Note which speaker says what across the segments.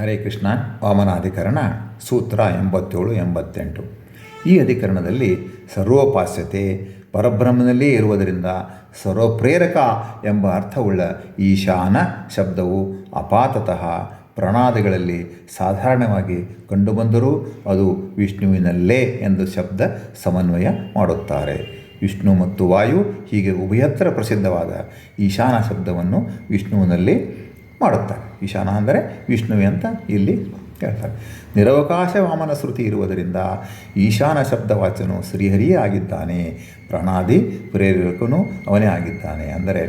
Speaker 1: ಹರೇ ಕೃಷ್ಣ, ವಾಮನಾಧಿಕರಣ, ಸೂತ್ರ ಎಂಬತ್ತೇಳು, ಎಂಬತ್ತೆಂಟು. ಈ ಅಧಿಕರಣದಲ್ಲಿ ಸರ್ವೋಪಾಸ್ಯತೆ ಪರಬ್ರಹ್ಮನಲ್ಲಿ ಇರುವುದರಿಂದ ಸರ್ವಪ್ರೇರಕ ಎಂಬ ಅರ್ಥವುಳ್ಳ ಈಶಾನ ಶಬ್ದವು ಅಪಾತತಃ ಪ್ರಣಾದಿಗಳಲ್ಲಿ ಸಾಧಾರಣವಾಗಿ ಕಂಡುಬಂದರೂ ಅದು ವಿಷ್ಣುವಿನಲ್ಲೇ ಎಂದು ಶಬ್ದ ಸಮನ್ವಯ ಮಾಡುತ್ತಾರೆ. ವಿಷ್ಣು ಮತ್ತು ವಾಯು ಹೀಗೆ ಉಭಯತ್ರ ಪ್ರಸಿದ್ಧವಾದ ಈಶಾನ ಶಬ್ದವನ್ನು ವಿಷ್ಣುವಿನಲ್ಲಿ ಮಾಡುತ್ತಾರೆ. ಈಶಾನ ಅಂದರೆ ವಿಷ್ಣುವೆ ಅಂತ ಇಲ್ಲಿ ಹೇಳ್ತಾರೆ. ನಿರವಕಾಶ ವಾಮನ ಶ್ರುತಿ ಇರುವುದರಿಂದ ಈಶಾನ ಶಬ್ದವಾಚನು ಶ್ರೀಹರಿಯೇ ಆಗಿದ್ದಾನೆ. ಪ್ರಾಣಾದಿ ಪ್ರೇರಕನು ಅವನೇ ಆಗಿದ್ದಾನೆ. ಅಂದರೆ,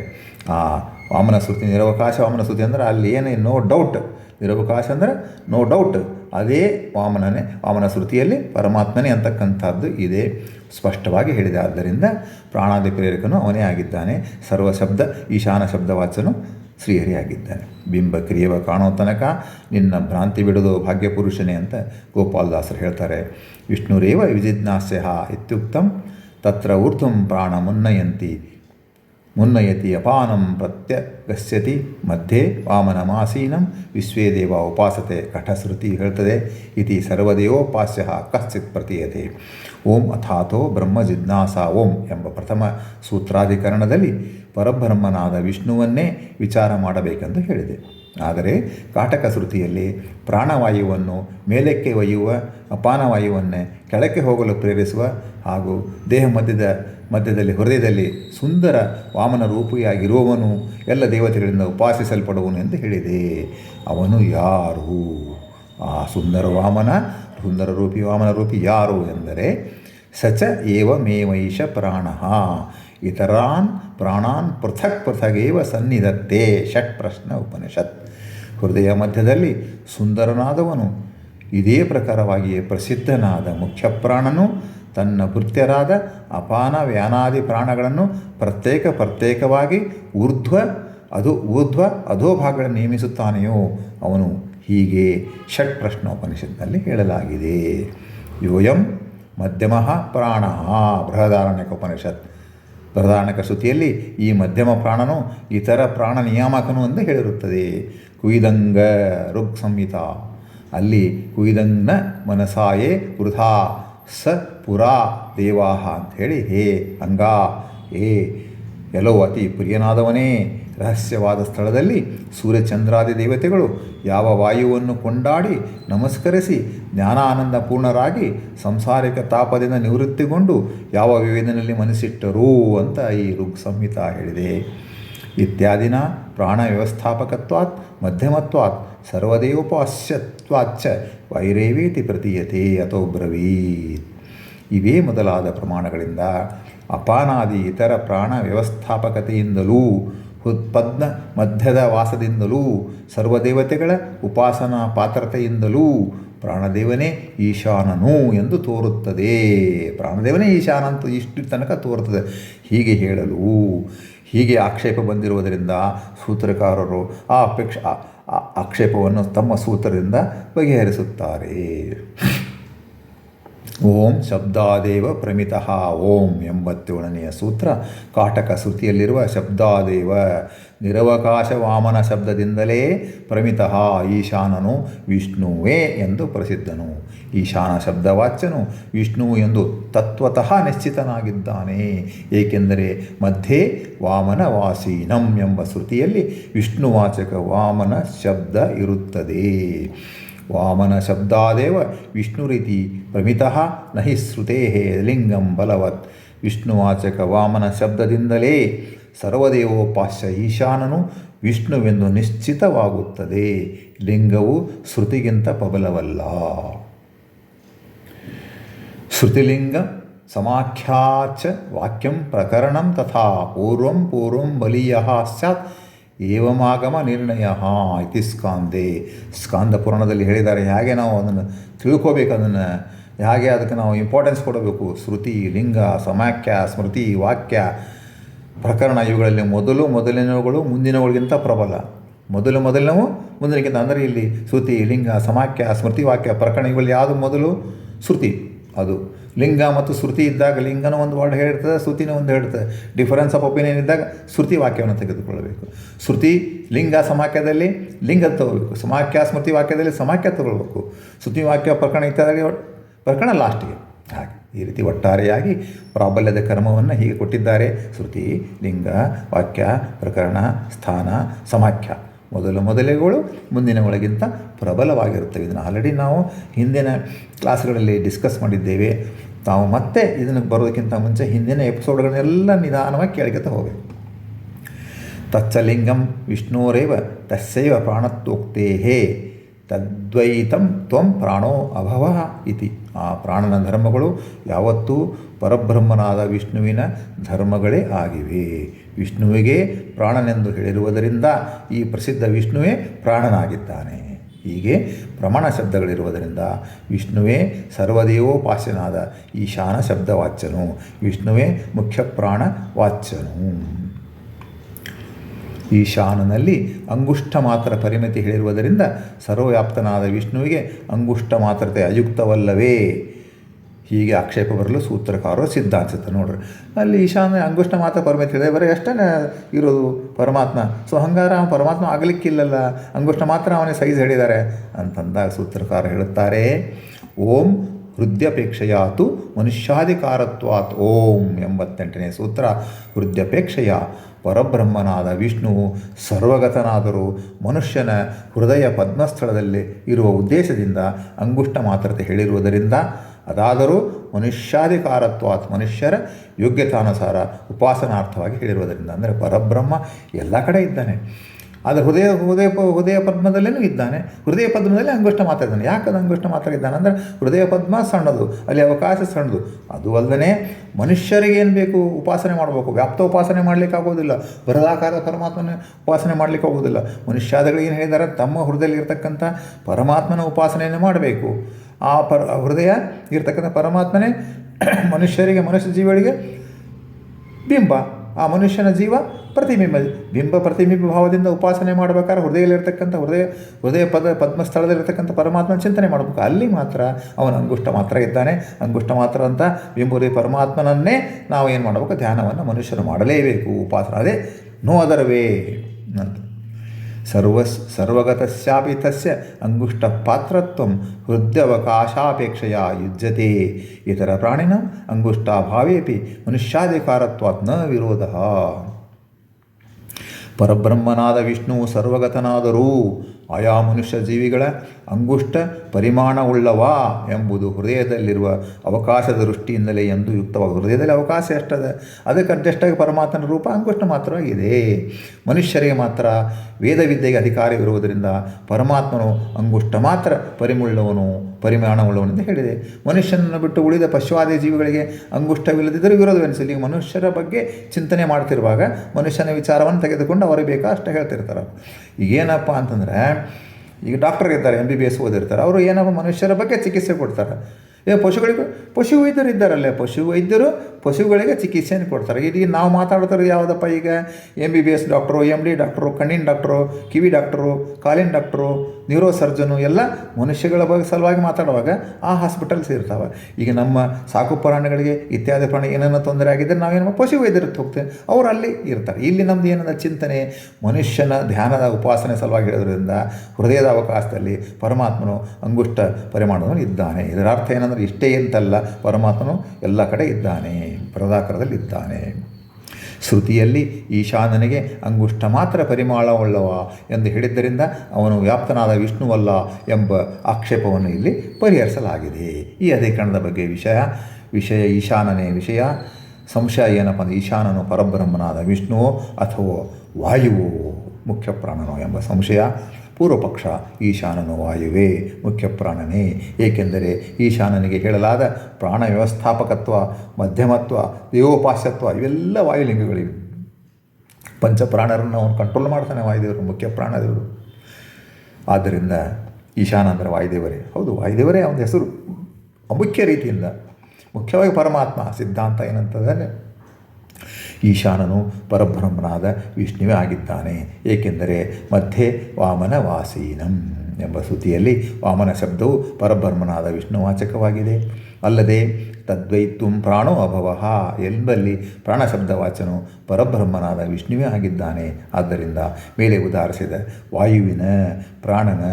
Speaker 1: ಆ ವಾಮನ ಶ್ರುತಿ, ನಿರವಕಾಶ ವಾಮನ ಶ್ರುತಿ ಅಂದರೆ ಅಲ್ಲಿ ಏನೇ ನೋ ಡೌಟ್ ನಿರವಕಾಶ ಅಂದರೆ ನೋ ಡೌಟ್ ಅದೇ ವಾಮನನೇ, ವಾಮನ ಶ್ರುತಿಯಲ್ಲಿ ಪರಮಾತ್ಮನೇ ಅಂತಕ್ಕಂಥದ್ದು ಇದೆ. ಸ್ಪಷ್ಟವಾಗಿ ಹೇಳಿದೆ. ಆದ್ದರಿಂದ ಪ್ರಾಣಾದಿ ಪ್ರೇರಕನು ಅವನೇ ಆಗಿದ್ದಾನೆ. ಸರ್ವ ಶಬ್ದ ಈಶಾನ ಶಬ್ದವಾಚನು ಶ್ರೀಹರಿಯಾಗಿದ್ದಾನೆ. ಬಿಂಬ ಕ್ರಿಯವ ಕಾಣೋ ತನಕ ನಿನ್ನ ಭ್ರಾಂತಿ ಬಿಡದು ಭಾಗ್ಯಪುರುಷನೇ ಅಂತ ಗೋಪಾಲದಾಸರು ಹೇಳ್ತಾರೆ. ವಿಷ್ಣುರೇವ ವಿಜಿಜ್ಞಾಸ್ಯ ಇತ್ಯುಕ್ತಂ ತತ್ರ ಊರ್ಧ್ವಂ ಪ್ರಾಣ ಮುನ್ನಯಂತಿ. ಮುನ್ನಯತಿ ಅಪಾನಂ ಪ್ರತ್ಯಗಸ್ಯತಿ. ಮಧ್ಯೆ ವಾಮನಮಾಸೀನಂ ವಿಶ್ವೇ ದೇವ ಉಪಾಸತೆ ಕಠಶ್ರುತಿ ಹೇಳ್ತದೆ. ಇತಿ ಸರ್ವದೇವೋಪಾಸ್ಯ ಕಶ್ಚಿತ್ ಪ್ರತೀಯತೆ. ಓಂ ಅಥಾಥೋ ಬ್ರಹ್ಮ ಜಿಜ್ಞಾಸ ಓಂ ಎಂಬ ಪ್ರಥಮ ಸೂತ್ರಾಧಿಕರಣದಲ್ಲಿ ಪರಬ್ರಹ್ಮನಾದ ವಿಷ್ಣುವನ್ನೇ ವಿಚಾರ ಮಾಡಬೇಕೆಂದು ಹೇಳಿದೆ. ಆದರೆ ಕಾಟಕ ಶ್ರುತಿಯಲ್ಲಿ ಪ್ರಾಣವಾಯುವನ್ನು ಮೇಲಕ್ಕೆ ಒಯ್ಯುವ, ಅಪಾನವಾಯುವನ್ನೇ ಕೆಳಕ್ಕೆ ಹೋಗಲು ಪ್ರೇರಿಸುವ ಹಾಗೂ ದೇಹ ಮಧ್ಯದ, ಮಧ್ಯದಲ್ಲಿ ಹೃದಯದಲ್ಲಿ ಸುಂದರ ವಾಮನ ರೂಪಿಯಾಗಿರುವವನು ಎಲ್ಲ ದೇವತೆಗಳಿಂದ ಉಪಾಸಿಸಲ್ಪಡುವನು ಎಂದು ಹೇಳಿದೆ. ಅವನು ಯಾರು? ಆ ಸುಂದರ ವಾಮನ ಸುಂದರ ವಾಮನರೂಪಿ ವಾಮನ ರೂಪಿ ಯಾರು ಎಂದರೆ ಸಚ ಏವ ಮೇಮೈಷ ಪ್ರಾಣ. ಇತರಾನ್ ಪ್ರಾಣಾನ್ ಪೃಥಕ್ ಪೃಥಗೇವ ಸನ್ನಿಧತ್ತೆ ಷಟ್ ಪ್ರಶ್ನ ಉಪನಿಷತ್. ಹೃದಯ ಮಧ್ಯದಲ್ಲಿ ಸುಂದರನಾದವನು ಇದೇ ಪ್ರಕಾರವಾಗಿಯೇ ಪ್ರಸಿದ್ಧನಾದ ಮುಖ್ಯ ಪ್ರಾಣನು ತನ್ನ ಭೃತ್ಯರಾದ ಅಪಾನ ವ್ಯಾನಾದಿ ಪ್ರಾಣಗಳನ್ನು ಪ್ರತ್ಯೇಕ ಪ್ರತ್ಯೇಕವಾಗಿ ಊರ್ಧ್ವ ಅದು ಊರ್ಧ್ವ ಅಧೋಭಾಗಗಳನ್ನು ನೇಮಿಸುತ್ತಾನೆಯೋ ಅವನು ಹೀಗೆ ಷಟ್ ಪ್ರಶ್ನೋಪನಿಷತ್ನಲ್ಲಿ ಹೇಳಲಾಗಿದೆ. ಯೋಯಂ ಮಧ್ಯಮ ಪ್ರಾಣ. ಬೃಹದಾರಣ್ಯಕ ಉಪನಿಷತ್ ಬೃಹದಾರಣ್ಯಕ ಶ್ರುತಿಯಲ್ಲಿ ಈ ಮಧ್ಯಮ ಪ್ರಾಣನು ಇತರ ಪ್ರಾಣ ನಿಯಾಮಕನು ಎಂದು ಹೇಳಿರುತ್ತದೆ. ಕುಯ್ದಂಗ ಋಗ್ ಸಂಹಿತ ಅಲ್ಲಿ ಕುಯ್ದಂಗ್ನ ಮನಸಾಯೇ ವೃಥಾ ಸ ಪುರಾ ದೇವಾಹ ಅಂಥೇಳಿ ಹೇ ಅಂಗ ಹೇ ಎಲ್ಲೋ ಅತಿ ಪ್ರಿಯನಾದವನೇ ರಹಸ್ಯವಾದ ಸ್ಥಳದಲ್ಲಿ ಸೂರ್ಯಚಂದ್ರಾದಿ ದೇವತೆಗಳು ಯಾವ ವಾಯುವನ್ನು ಕೊಂಡಾಡಿ ನಮಸ್ಕರಿಸಿ ಜ್ಞಾನಾನಂದ ಪೂರ್ಣರಾಗಿ ಸಂಸಾರಿಕ ತಾಪದಿಂದ ನಿವೃತ್ತಿಗೊಂಡು ಯಾವ ವಿವೇದನಲ್ಲಿ ಮನಸ್ಸಿಟ್ಟರು ಅಂತ ಈ ಋಗ್ ಸಂಹಿತ ಹೇಳಿದೆ. ಇತ್ಯಾದಿನ ಪ್ರಾಣ ವ್ಯವಸ್ಥಾಪಕತ್ವಾತ್, ಮಧ್ಯಮತ್ವಾತ್ ಸರ್ವದೇವೋಪಾಸ್ಯತ್ವಾಚ್ಚ ವೈರೇವೇತಿ ಪ್ರತೀಯತೆ ಅಥೋ ಬ್ರವೀತ್. ಇವೇ ಮೊದಲಾದ ಪ್ರಮಾಣಗಳಿಂದ ಅಪಾನಾದಿ ಇತರ ಪ್ರಾಣ ವ್ಯವಸ್ಥಾಪಕತೆಯಿಂದಲೂ ಉತ್ಪನ್ನ ಮಧ್ಯದ ವಾಸದಿಂದಲೂ, ಸರ್ವದೇವತೆಗಳ ಉಪಾಸನಾ ಪಾತ್ರತೆಯಿಂದಲೂ ಪ್ರಾಣದೇವನೇ ಈಶಾನನು ಎಂದು ತೋರುತ್ತದೆ. ಪ್ರಾಣದೇವನೇ ಈಶಾನ ಅಂತ ಇಷ್ಟು ತನಕ ತೋರುತ್ತದೆ. ಹೀಗೆ ಹೇಳಲು, ಹೀಗೆ ಆಕ್ಷೇಪ ಬಂದಿರುವುದರಿಂದ ಸೂತ್ರಕಾರರು ಆ ಅಪೇಕ್ಷ ಆಕ್ಷೇಪವನ್ನು ತಮ್ಮ ಸೂತ್ರದಿಂದ ಬಗೆಹರಿಸುತ್ತಾರೆ. ಓಂ ಶಬ್ದಾದೇವ ಪ್ರಮಿತಃ ಓಂ ಎಂಬತ್ತೇಳನೆಯ ಸೂತ್ರ. ಕಾಟಕ ಶ್ರುತಿಯಲ್ಲಿರುವ ಶಬ್ದಾದೇವ ನಿರವಕಾಶ ವಾಮನ ಶಬ್ದದಿಂದಲೇ ಪ್ರಮಿತಃ ಈಶಾನನು ವಿಷ್ಣುವೇ ಎಂದು ಪ್ರಸಿದ್ಧನು. ಈಶಾನ ಶಬ್ದವಾಚ್ಯನು ವಿಷ್ಣು ಎಂದು ತತ್ವತಃ ನಿಶ್ಚಿತನಾಗಿದ್ದಾನೆ. ಏಕೆಂದರೆ ಮಧ್ಯೆ ವಾಮನ ವಾಸೀನಂ ಎಂಬ ಶ್ರುತಿಯಲ್ಲಿ ವಿಷ್ಣುವಾಚಕ ವಾಮನ ಶಬ್ದ ಇರುತ್ತದೆ. ವಾಮನ ಶಬ್ದಾದೇವ ವಿಷ್ಣುರಿತಿ ಪ್ರಮಿತಃ ನಹಿ ಶ್ರುತೇ ಲಿಂಗಂ ಬಲವತ್. ವಿಷ್ಣುವಾಚಕ ವಾಮನ ಶಬ್ದದಿಂದಲೇ ಸರ್ವದೇವೋಪಾಸ್ಯ ಈಶಾನನು ವಿಷ್ಣುವೆಂದು ನಿಶ್ಚಿತವಾಗುತ್ತದೆ. ಲಿಂಗವು ಶ್ರುತಿಗಿಂತ ಪಬಲವಲ್ಲ ಶ್ರುತಿಲಿಂಗ ಸಮಾಖ್ಯಾಚ ವಾಕ್ಯಂ ಪ್ರಕರಣಂ ತಥಾ ಪೂರ್ವಂ ಪೂರ್ವಂ ಬಲೀಯ ಸ್ಯಾತ್. ಏವಮಾಗಮ ನಿರ್ಣಯ ಇತಿ ಸ್ಕಾಂದೆ. ಸ್ಕಾಂದ ಪುರಾಣದಲ್ಲಿ ಹೇಳಿದ್ದಾರೆ, ಹೇಗೆ ನಾವು ಅದನ್ನು ತಿಳ್ಕೋಬೇಕು, ಅದನ್ನು ಹೇಗೆ ಅದಕ್ಕೆ ನಾವು ಇಂಪಾರ್ಟೆನ್ಸ್ ಕೊಡಬೇಕು? ಶ್ರುತಿ, ಲಿಂಗ, ಸಮಾಖ್ಯ, ಸ್ಮೃತಿ, ವಾಕ್ಯ, ಪ್ರಕರಣ ಇವುಗಳಲ್ಲಿ ಮೊದಲು ಮೊದಲಿನವುಗಳು ಮುಂದಿನವುಗಳಿಗಿಂತ ಪ್ರಬಲ. ಮೊದಲು ಮೊದಲಿನವು ಮುಂದಿನಕ್ಕಿಂತ, ಅಂದರೆ ಇಲ್ಲಿ ಶ್ರುತಿ, ಲಿಂಗ, ಸಮಾಖ್ಯ, ಸ್ಮೃತಿ, ವಾಕ್ಯ, ಪ್ರಕರಣ ಇವುಗಳಲ್ಲಿ ಯಾವುದು ಮೊದಲು? ಶ್ರುತಿ. ಅದು ಲಿಂಗ ಮತ್ತು ಶ್ರುತಿ ಇದ್ದಾಗ ಲಿಂಗನ ಒಂದು ವರ್ಡ್ ಹೇಳಿರ್ತದೆ, ಶ್ರುತಿನೂ ಒಂದು ಹೇಳ್ತದೆ ಡಿಫರೆನ್ಸ್ ಆಫ್ ಒಪಿನಿಯನ್ ಇದ್ದಾಗ ಶ್ರುತಿ ವಾಕ್ಯವನ್ನು ತೆಗೆದುಕೊಳ್ಳಬೇಕು. ಶ್ರುತಿ ಲಿಂಗ ಸಮಾಖ್ಯದಲ್ಲಿ ಲಿಂಗ ತಗೋಬೇಕು. ಸಮಾಖ್ಯ, ಸ್ಮೃತಿ ವಾಕ್ಯದಲ್ಲಿ ಸಮಾಖ್ಯ ತಗೊಳ್ಬೇಕು. ಶ್ರುತಿ ವಾಕ್ಯ ಪ್ರಕರಣ ಇತ್ಯಾದಿ ಪ್ರಕರಣ ಲಾಸ್ಟಿಗೆ ಹಾಗೆ ಈ ರೀತಿ ಒಟ್ಟಾರೆಯಾಗಿ ಪ್ರಾಬಲ್ಯದ ಕರ್ಮವನ್ನು ಹೀಗೆ ಕೊಟ್ಟಿದ್ದಾರೆ. ಶ್ರುತಿ, ಲಿಂಗ, ವಾಕ್ಯ, ಪ್ರಕರಣ, ಸ್ಥಾನ, ಸಮಾಖ್ಯ. ಮೊದಲು ಮೊದಲೆಗಳು ಮುಂದಿನಗಳಿಗಿಂತ ಪ್ರಬಲವಾಗಿರುತ್ತವೆ. ಇದನ್ನು ಆಲ್ರೆಡಿ ನಾವು ಹಿಂದಿನ ಕ್ಲಾಸ್ಗಳಲ್ಲಿ ಡಿಸ್ಕಸ್ ಮಾಡಿದ್ದೇವೆ. ತಾವು ಮತ್ತೆ ಇದನ್ನು ಬರೋದಕ್ಕಿಂತ ಮುಂಚೆ ಹಿಂದಿನ ಎಪಿಸೋಡ್ಗಳನ್ನೆಲ್ಲ ನಿಧಾನವಾಗಿ ಕೇಳ್ಕೊತ ಹೋಗಬೇಕು ತಚ್ಚಲಿಂಗಂ ವಿಷ್ಣೋರೇವ ತಸ್ಸೈವ ಪ್ರಾಣತ್ವೋಕ್ತೇ ತದ್ವೈತಂ ತ್ವಂ ಪ್ರಾಣೋ ಅಭವ ಇತಿ. ಆ ಪ್ರಾಣನ ಧರ್ಮಗಳು ಯಾವತ್ತೂ ಪರಬ್ರಹ್ಮನಾದ ವಿಷ್ಣುವಿನ ಧರ್ಮಗಳೇ ಆಗಿವೆ. ವಿಷ್ಣುವಿಗೆ ಪ್ರಾಣನೆಂದು ಹೇಳಿರುವುದರಿಂದ ಈ ಪ್ರಸಿದ್ಧ ವಿಷ್ಣುವೇ ಪ್ರಾಣನಾಗಿದ್ದಾನೆ. ಹೀಗೆ ಪ್ರಮಾಣ ಶಬ್ದಗಳಿರುವುದರಿಂದ ವಿಷ್ಣುವೇ ಸರ್ವದೇವೋಪಾಸ್ಯನಾದ ಈಶಾನ ಶಬ್ದವಾಚ್ಯನು. ವಿಷ್ಣುವೇ ಮುಖ್ಯ ಪ್ರಾಣ ವಾಚ್ಯನು ಈಶಾನನಲ್ಲಿ ಅಂಗುಷ್ಟ ಮಾತ್ರ ಪರಿಮಿತಿ ಹೇಳಿರುವುದರಿಂದ ಸರ್ವವ್ಯಾಪ್ತನಾದ ವಿಷ್ಣುವಿಗೆ ಅಂಗುಷ್ಟ ಮಾತ್ರತೆ ಅಯುಕ್ತವಲ್ಲವೇ? ಹೀಗೆ ಆಕ್ಷೇಪ ಬರಲು ಸೂತ್ರಕಾರರು ಸಿದ್ಧಾಂತ ನೋಡ್ರಿ, ಅಲ್ಲಿ ಈಶಾನ ಅಂಗುಷ್ಟ ಮಾತ್ರ ಪರಿಮಿತಿ ಹೇಳಿದೆ ಬರೀ ಅಷ್ಟೇ ಇರೋದು ಪರಮಾತ್ಮ. ಸೊ ಹಂಗಾರ ಅವನು ಪರಮಾತ್ಮ ಆಗಲಿಕ್ಕಿಲ್ಲಲ್ಲ ಅಂಗುಷ್ಟ ಮಾತ್ರ ಅವನೇ ಸೈಜ್ ಹೇಳಿದ್ದಾರೆ ಅಂತಂದಾಗ ಸೂತ್ರಕಾರ ಹೇಳುತ್ತಾರೆ. ಓಂ ಹೃದಯಪೇಕ್ಷೆಯಾತು ಮನುಷ್ಯಾಧಿಕಾರತ್ವಾತ್ ಓಂ ಎಂಬತ್ತೆಂಟನೇ ಸೂತ್ರ. ವೃದ್ಧಪೇಕ್ಷೆಯ ಪರಬ್ರಹ್ಮನಾದ ವಿಷ್ಣುವು ಸರ್ವಗತನಾದರೂ ಮನುಷ್ಯನ ಹೃದಯ ಪದ್ಮಸ್ಥಳದಲ್ಲಿ ಇರುವ ಉದ್ದೇಶದಿಂದ ಅಂಗುಷ್ಟ ಮಾತ್ರತೆ ಹೇಳಿರುವುದರಿಂದ ಅದಾದರೂ ಮನುಷ್ಯಾಧಿಕಾರತ್ವಾತ್ ಮನುಷ್ಯರ ಯೋಗ್ಯತಾನುಸಾರ ಉಪಾಸನಾರ್ಥವಾಗಿ ಹೇಳಿರುವುದರಿಂದ. ಅಂದರೆ ಪರಬ್ರಹ್ಮ ಎಲ್ಲ ಕಡೆ ಇದ್ದಾನೆ. ಆದರೆ ಹೃದಯ ಹೃದಯ ಹೃದಯ ಪದ್ಮದಲ್ಲೇನೂ ಇದ್ದಾನೆ. ಹೃದಯ ಪದ್ಮದಲ್ಲಿ ಅಂಗುಷ್ಟ ಮಾತ್ರ ಇದ್ದಾನೆ. ಯಾಕೆ ಅದು ಅಂಗುಷ್ಟ ಮಾತ್ರ ಇದ್ದಾನೆ? ಅಂದರೆ ಹೃದಯ ಪದ್ಮ ಸಣ್ಣದು, ಅಲ್ಲಿ ಅವಕಾಶ ಸಣ್ಣದು. ಅದು ಅಲ್ಲದೆ ಮನುಷ್ಯರಿಗೆ ಏನು ಬೇಕು? ಉಪಾಸನೆ ಮಾಡಬೇಕು. ವ್ಯಾಪ್ತ ಉಪಾಸನೆ ಮಾಡಲಿಕ್ಕೆ ಆಗೋದಿಲ್ಲ. ಬರದಾಕಾರದ ಪರಮಾತ್ಮನ ಉಪಾಸನೆ ಮಾಡಲಿಕ್ಕೆ ಆಗೋದಿಲ್ಲ. ಮನುಷ್ಯಾದಿಗಳು ಏನು ಹೇಳಿದ್ದಾರೆ ತಮ್ಮ ಹೃದಯಲ್ಲಿ ಇರತಕ್ಕಂಥ ಪರಮಾತ್ಮನ ಉಪಾಸನೆಯನ್ನು ಮಾಡಬೇಕು. ಆ ಪರ, ಹೃದಯ ಇರ್ತಕ್ಕಂಥ ಪರಮಾತ್ಮನೇ ಮನುಷ್ಯರಿಗೆ, ಮನುಷ್ಯ ಜೀವಿಗಳಿಗೆ ಬಿಂಬ. ಆ ಮನುಷ್ಯನ ಜೀವ ಪ್ರತಿಬಿಂಬ, ಬಿಂಬ ಪ್ರತಿಬಿಂಬ ಭಾವದಿಂದ ಉಪಾಸನೆ ಮಾಡಬೇಕಾದ್ರೆ ಹೃದಯದಲ್ಲಿರ್ತಕ್ಕಂಥ ಹೃದಯ ಹೃದಯ ಪದ, ಪದ್ಮಸ್ಥಳದಲ್ಲಿರ್ತಕ್ಕಂಥ ಪರಮಾತ್ಮನ ಚಿಂತನೆ ಮಾಡಬೇಕು. ಅಲ್ಲಿ ಮಾತ್ರ ಅವನ ಅಂಗುಷ್ಟ ಮಾತ್ರ ಇದ್ದಾನೆ. ಅಂಗುಷ್ಟ ಮಾತ್ರ ಅಂತ ಬಿಂಬುರಿ ಪರಮಾತ್ಮನನ್ನೇ ನಾವು ಏನು ಮಾಡಬೇಕು? ಧ್ಯಾನವನ್ನು ಮನುಷ್ಯರು ಮಾಡಲೇಬೇಕು. ಉಪಾಸನೆ. ಅದೇ, ನೋ ಅದರ್ ವೇ ಅಂತ ಸರ್ವ ಸರ್ವಗತಸ್ಯಾಪಿ ತಸ್ಯ ಅಂಗುಷ್ಟ ಪಾತ್ರತ್ವ ಹೃದಯವಕಾಶಾಪೇಕ್ಷೆಯ ಯುಜ್ಯತೆ. ಇತರ ಪ್ರಾಣಿನ ಅಂಗುಷ್ಟಾಭಾವೇಪಿ ಮನುಷ್ಯಾಧಿಕಾರತ್ವಾತ್ನ ವಿರೋಧ. ಪರಬ್ರಹ್ಮನಾದ ವಿಷ್ಣು ಸರ್ವಗತನಾದರೂ ಆಯಾ ಮನುಷ್ಯ ಜೀವಿಗಳ ಅಂಗುಷ್ಟ ಪರಿಮಾಣವುಳ್ಳವಾ ಎಂಬುದು ಹೃದಯದಲ್ಲಿರುವ ಅವಕಾಶದ ದೃಷ್ಟಿಯಿಂದಲೇ ಎಂದು ಯುಕ್ತವಾಗಿ ಹೃದಯದಲ್ಲಿ ಅವಕಾಶ ಎಷ್ಟದೆ? ಅದಕ್ಕೆ ಅಡ್ಜಸ್ಟಾಗಿ ಪರಮಾತ್ಮನ ರೂಪ? ಅಂಗುಷ್ಟ ಮಾತ್ರವಾಗಿದೆ ಮನುಷ್ಯರಿಗೆ ಮಾತ್ರ ವೇದವಿದ್ಯೆಗೆ ಅಧಿಕಾರವಿರುವುದರಿಂದ ಪರಮಾತ್ಮನು ಅಂಗುಷ್ಟ ಮಾತ್ರ ಪರಿಮುಳ್ಳವನು, ಪರಿಮಾಣವುಳ್ಳವನು ಎಂದು ಹೇಳಿದೆ. ಮನುಷ್ಯನನ್ನು ಬಿಟ್ಟು ಉಳಿದ ಪಶುವಾದಿ ಜೀವಿಗಳಿಗೆ ಅಂಗುಷ್ಟವಿಲ್ಲದಿದ್ದರೂ ವಿರೋಧವೆನಿಸಲಿ. ಮನುಷ್ಯರ ಬಗ್ಗೆ ಚಿಂತನೆ ಮಾಡ್ತಿರುವಾಗ ಮನುಷ್ಯನ ವಿಚಾರವನ್ನು ತೆಗೆದುಕೊಂಡು ಅವರಿಗೆ ಬೇಕಾ ಅಷ್ಟು ಹೇಳ್ತಿರ್ತಾರೆ ಈಗೇನಪ್ಪ ಅಂತಂದರೆ ಈಗ ಡಾಕ್ಟರ್ ಇದ್ದಾರೆ ಎಂ ಬಿ ಬಿ ಎಸ್ ಓದಿರ್ತಾರೆ. ಅವರು ಏನಪ್ಪ ಮನುಷ್ಯರ ಬಗ್ಗೆ ಚಿಕಿತ್ಸೆ ಕೊಡ್ತಾರೆ. ಏ, ಪಶುಗಳಿಗೆ, ಪಶು ವೈದ್ಯರು ಇದ್ದಾರಲ್ಲೇ, ಪಶು ವೈದ್ಯರು ಪಶುಗಳಿಗೆ ಚಿಕಿತ್ಸೆಯನ್ನು ಕೊಡ್ತಾರೆ. ಈಗ ನಾವು ಮಾತಾಡ್ತಾರೆ ಯಾವುದಪ್ಪ ಈಗ? M B B S doctor M D doctor ಕಣ್ಣಿನ ಡಾಕ್ಟ್ರು ಕಿವಿ ಡಾಕ್ಟ್ರು ಕಾಲಿನ ಡಾಕ್ಟ್ರು ನ್ಯೂರೋ ಸರ್ಜನು ಎಲ್ಲ ಮನುಷ್ಯಗಳ ಬಗ್ಗೆ ಸಲುವಾಗಿ ಮಾತಾಡುವಾಗ ಆ ಹಾಸ್ಪಿಟಲ್ಸ್ ಇರ್ತಾವೆ ಈಗ ನಮ್ಮ ಸಾಕು ಪ್ರಾಣಿಗಳಿಗೆ ಇತ್ಯಾದಿ ಪ್ರಾಣಿ ಏನೇನೋ ತೊಂದರೆ ಆಗಿದ್ದರೆ ನಾವೇನು ಪಶು ಹೋಗ್ತೇವೆ. ಅವ್ರು ಅಲ್ಲಿ ಇರ್ತಾರೆ. ಇಲ್ಲಿ ನಮ್ದು ಏನದ ಚಿಂತನೆ, ಮನುಷ್ಯನ ಧ್ಯಾನದ ಉಪಾಸನೆ ಸಲುವಾಗಿ ಹೇಳೋದ್ರಿಂದ ಹೃದಯದ ಅವಕಾಶದಲ್ಲಿ ಪರಮಾತ್ಮನು ಅಂಗುಷ್ಟ ಪರಿಮಾಣವನ್ನು ಇದ್ದಾನೆ. ಇದರ ಅರ್ಥ ಏನಂದರೆ ಇಷ್ಟೇ ಅಂತಲ್ಲ ಪರಮಾತ್ಮನು ಎಲ್ಲ ಕಡೆ ಇದ್ದಾನೆ, ಪ್ರದಾಕರದಲ್ಲಿ ಇದ್ದಾನೆ. ಶ್ರುತಿಯಲ್ಲಿ ಈಶಾನನಿಗೆ ಅಂಗುಷ್ಟ ಮಾತ್ರ ಪರಿಮಾಣವುಳ್ಳವ ಎಂದು ಹೇಳಿದ್ದರಿಂದ ಅವನು ವ್ಯಾಪ್ತನಾದ ವಿಷ್ಣುವಲ್ಲ ಎಂಬ ಆಕ್ಷೇಪವನ್ನು ಇಲ್ಲಿ ಪರಿಹರಿಸಲಾಗಿದೆ. ಈ ಅಧಿಕರಣದ ಬಗ್ಗೆ ವಿಷಯ ವಿಷಯ ಈಶಾನನೇ ವಿಷಯ. ಸಂಶಯ ಏನಪ್ಪ ಅಂದರೆ ಈಶಾನನು ಪರಬ್ರಹ್ಮನಾದ ವಿಷ್ಣುವೋ ಅಥವಾ ವಾಯುವೋ ಮುಖ್ಯ ಪ್ರಾಣನೋ ಎಂಬ ಸಂಶಯ. ಪೂರ್ವಪಕ್ಷ ಈಶಾನನು ವಾಯುವೇ ಮುಖ್ಯ ಪ್ರಾಣನೇ. ಏಕೆಂದರೆ ಈಶಾನನಿಗೆ ಹೇಳಲಾದ ಪ್ರಾಣ ವ್ಯವಸ್ಥಾಪಕತ್ವ, ಮಧ್ಯಮತ್ವ, ದೇವೋಪಾಸ್ಯತ್ವ ಇವೆಲ್ಲ ವಾಯುಲಿಂಗಗಳಿವೆ. ಪಂಚಪ್ರಾಣರನ್ನು ಅವನು ಕಂಟ್ರೋಲ್ ಮಾಡ್ತಾನೆ ವಾಯುದೇವರು, ಮುಖ್ಯ ಪ್ರಾಣದೇವರು. ಆದ್ದರಿಂದ ಈಶಾನ ಅಂದರೆ ವಾಯುದೇವರೇ. ಹೌದು, ವಾಯುದೇವರೇ ಅವನ ಹೆಸರು. ಅಮುಖ್ಯ ರೀತಿಯಿಂದ ಮುಖ್ಯವಾಗಿ ಪರಮಾತ್ಮ ಸಿದ್ಧಾಂತ ಏನಂತಂದರೆ ಈಶಾನನು ಪರಬ್ರಹ್ಮನಾದ ವಿಷ್ಣುವೇ ಆಗಿದ್ದಾನೆ. ಏಕೆಂದರೆ ಮಧ್ಯೆ ವಾಮನ ವಾಸೀನಂ ಎಂಬ ಶ್ರುತಿಯಲ್ಲಿ ವಾಮನ ಶಬ್ದವು ಪರಬ್ರಹ್ಮನಾದ ವಿಷ್ಣುವಾಚಕವಾಗಿದೆ ಅಲ್ಲದೆ ತದ್ವೈತ್ವಂ ಪ್ರಾಣೋ ಅಭವಃ ಎಂಬಲ್ಲಿ ಪ್ರಾಣ ವಾಚನು ಪರಬ್ರಹ್ಮನಾದ ವಿಷ್ಣುವೇ ಆಗಿದ್ದಾನೆ. ಆದ್ದರಿಂದ ಮೇಲೆ ಉದಾಹರಿಸಿದ ವಾಯುವಿನ ಪ್ರಾಣನ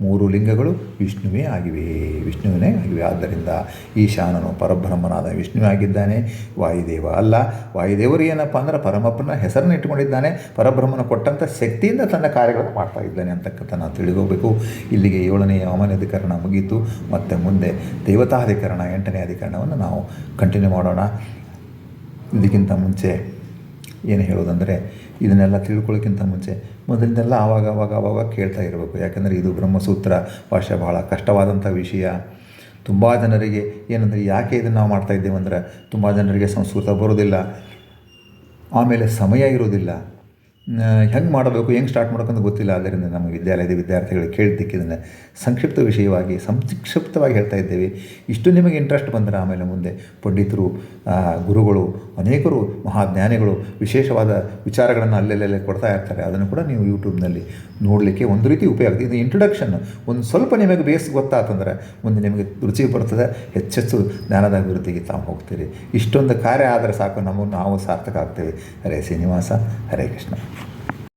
Speaker 1: ಮೂರು ಲಿಂಗಗಳು ವಿಷ್ಣುವೇ ಆಗಿವೆ ವಿಷ್ಣುವಿನೇ ಆಗಿವೆ. ಆದ್ದರಿಂದ ಈಶಾನನು ಪರಬ್ರಹ್ಮನಾದ ವಿಷ್ಣುವೇ ಆಗಿದ್ದಾನೆ. ವಾಯುದೇವ ಅಲ್ಲ. ವಾಯುದೇವರು ಏನಪ್ಪ ಅಂದ್ರೆ ಪರಮಪ್ಪನ ಹೆಸರನ್ನು ಇಟ್ಟುಕೊಂಡಿದ್ದಾನೆ. ಪರಬ್ರಹ್ಮನ ಕೊಟ್ಟಂಥ ಶಕ್ತಿಯಿಂದ ತನ್ನ ಕಾರ್ಯಗಳನ್ನು ಮಾಡ್ತಾ ಇದ್ದಾನೆ ಅಂತಕ್ಕಂಥ ನಾವು ತಿಳಿದೋಗಬೇಕು ಇಲ್ಲಿಗೆ ಏಳನೆಯ ಅಧಿಕರಣ ಮುಗೀತು. ಮತ್ತು ಮುಂದೆ ದೇವತಾಧಿಕರಣ, ಎಂಟನೇ ಅಧಿಕರಣವನ್ನು ನಾವು ಕಂಟಿನ್ಯೂ ಮಾಡೋಣ. ಇದಕ್ಕಿಂತ ಮುಂಚೆ ಏನು ಹೇಳೋದಂದರೆ ಇದನ್ನೆಲ್ಲ ತಿಳ್ಕೊಳ್ಳೋಕ್ಕಿಂತ ಮುಂಚೆ ಮೊದಲಿಂದೆಲ್ಲ ಆವಾಗ ಆವಾಗ ಆವಾಗ ಕೇಳ್ತಾ ಇರಬೇಕು. ಯಾಕಂದರೆ ಇದು ಬ್ರಹ್ಮಸೂತ್ರ ಭಾಷೆ ಬಹಳ ಕಷ್ಟವಾದಂಥ ವಿಷಯ. ತುಂಬ ಜನರಿಗೆ ಏನಂದರೆ, ಯಾಕೆ ಇದನ್ನು ನಾವು ಮಾಡ್ತಾ ಇದ್ದೇವೆ ಅಂದ್ರೆ, ತುಂಬ ಜನರಿಗೆ ಸಂಸ್ಕೃತ ಬರೋದಿಲ್ಲ ಆಮೇಲೆ ಸಮಯ ಇರೋದಿಲ್ಲ ಹೆಂಗೆ ಮಾಡಬೇಕು, ಹೆಂಗೆ ಸ್ಟಾರ್ಟ್ ಮಾಡೋಕ್ಕಂತ ಗೊತ್ತಿಲ್ಲ. ಆದ್ದರಿಂದ ನಮ್ಮ ವಿದ್ಯಾಲಯದ ವಿದ್ಯಾರ್ಥಿಗಳು ಕೇಳಿದ್ದಕ್ಕೆ ಇದನ್ನು ಸಂಕ್ಷಿಪ್ತ ವಿಷಯವಾಗಿ, ಸಂಕ್ಷಿಪ್ತವಾಗಿ ಹೇಳ್ತಾ ಇದ್ದೇವೆ. ಇಷ್ಟು ನಿಮಗೆ ಇಂಟ್ರೆಸ್ಟ್ ಬಂದರೆ ಆಮೇಲೆ ಮುಂದೆ ಪಂಡಿತರು ಗುರುಗಳು, ಅನೇಕರು ಮಹಾಜ್ಞಾನಿಗಳು ವಿಶೇಷವಾದ ವಿಚಾರಗಳನ್ನು ಅಲ್ಲೆಲ್ಲೆಲ್ಲೇ ಕೊಡ್ತಾ ಇರ್ತಾರೆ. ಅದನ್ನು ಕೂಡ ನೀವು ಯೂಟ್ಯೂಬ್ನಲ್ಲಿ ನೋಡಲಿಕ್ಕೆ ಒಂದು ರೀತಿ ಉಪಯೋಗ. ಇದು ಇಂಟ್ರೊಡಕ್ಷನ್ ಒಂದು ಸ್ವಲ್ಪ ನಿಮಗೆ ಬೇಸ್ ಗೊತ್ತಾತಂದರೆ ಮುಂದೆ ನಿಮಗೆ ರುಚಿ ಬರ್ತದೆ ಹೆಚ್ಚೆಚ್ಚು ಜ್ಞಾನದ ಅಭಿವೃದ್ಧಿಗೆ ತಾವು ಹೋಗ್ತೀರಿ. ಇಷ್ಟೊಂದು ಕಾರ್ಯ ಆದರೆ ಸಾಕು. ನಮ್ಮನ್ನು ನಾವು ಸಾರ್ಥಕ ಆಗ್ತೇವೆ. ಹರೇ ಶ್ರೀನಿವಾಸ, ಹರೇ ಕೃಷ್ಣ.